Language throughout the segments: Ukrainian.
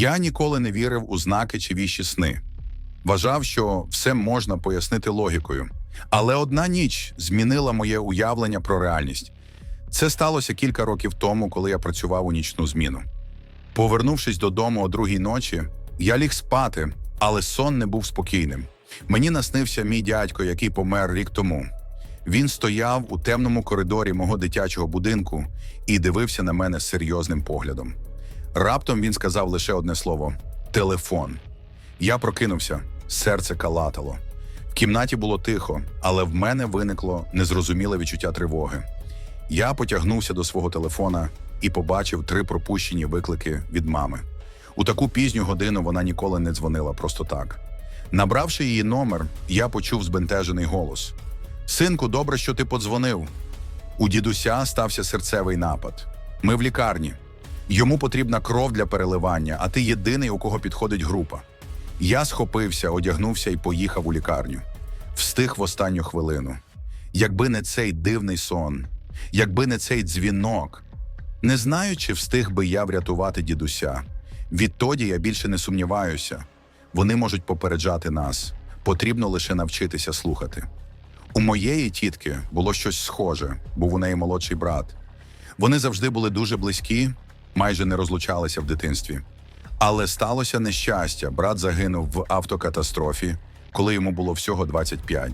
Я ніколи не вірив у знаки чи віщі сни. Вважав, що все можна пояснити логікою. Але одна ніч змінила моє уявлення про реальність. Це сталося кілька років тому, коли я працював у нічну зміну. Повернувшись додому о другій ночі, я ліг спати, але сон не був спокійним. Мені наснився мій дядько, який помер рік тому. Він стояв у темному коридорі мого дитячого будинку і дивився на мене серйозним поглядом. Раптом він сказав лише одне слово телефон. Я прокинувся, серце калатало. В кімнаті було тихо, але в мене виникло незрозуміле відчуття тривоги. Я потягнувся до свого телефона і побачив три пропущені виклики від мами. У таку пізню годину вона ніколи не дзвонила просто так. Набравши її номер, я почув збентежений голос: Синку, добре, що ти подзвонив. У дідуся стався серцевий напад. Ми в лікарні. Йому потрібна кров для переливання, а ти єдиний, у кого підходить група. Я схопився, одягнувся і поїхав у лікарню. Встиг в останню хвилину. Якби не цей дивний сон, якби не цей дзвінок, не знаю, чи встиг би я врятувати дідуся. Відтоді я більше не сумніваюся. Вони можуть попереджати нас. Потрібно лише навчитися слухати. У моєї тітки було щось схоже, був у неї молодший брат. Вони завжди були дуже близькі, майже не розлучалися в дитинстві. Але сталося нещастя. Брат загинув в автокатастрофі, коли йому було всього 25.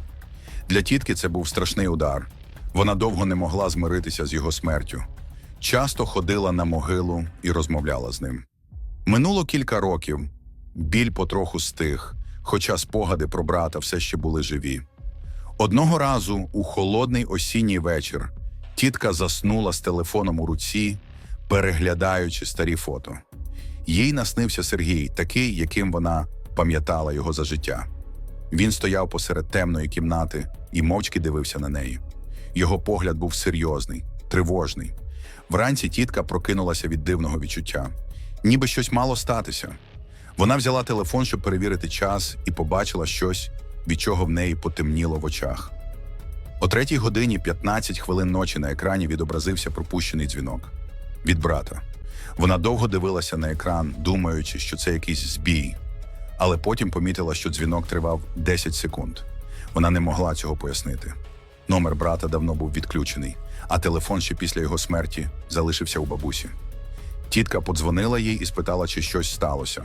Для тітки це був страшний удар. Вона довго не могла змиритися з його смертю. Часто ходила на могилу і розмовляла з ним. Минуло кілька років. Біль потроху стих, хоча спогади про брата все ще були живі. Одного разу, у холодний осінній вечір, тітка заснула з телефоном у руці, переглядаючи старі фото. Їй наснився Сергій, такий, яким вона пам'ятала його за життя. Він стояв посеред темної кімнати і мовчки дивився на неї. Його погляд був серйозний, тривожний. Вранці тітка прокинулася від дивного відчуття, ніби щось мало статися. Вона взяла телефон, щоб перевірити час, і побачила щось, від чого в неї потемніло в очах. О третій годині 15 хвилин ночі на екрані відобразився пропущений дзвінок від брата. Вона довго дивилася на екран, думаючи, що це якийсь збій, але потім помітила, що дзвінок тривав 10 секунд. Вона не могла цього пояснити. Номер брата давно був відключений, а телефон ще після його смерті залишився у бабусі. Тітка подзвонила їй і спитала, чи щось сталося.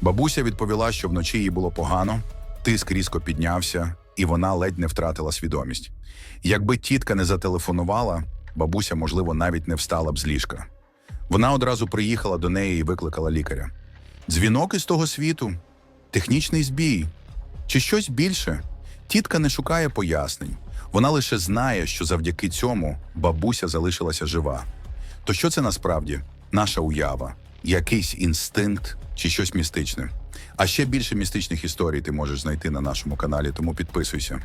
Бабуся відповіла, що вночі їй було погано, тиск різко піднявся, і вона ледь не втратила свідомість. Якби тітка не зателефонувала, бабуся, можливо, навіть не встала б з ліжка. Вона одразу приїхала до неї і викликала лікаря. Дзвінок із того світу, технічний збій чи щось більше. Тітка не шукає пояснень. Вона лише знає, що завдяки цьому бабуся залишилася жива. То що це насправді? Наша уява, якийсь інстинкт чи щось містичне. А ще більше містичних історій ти можеш знайти на нашому каналі, тому підписуйся.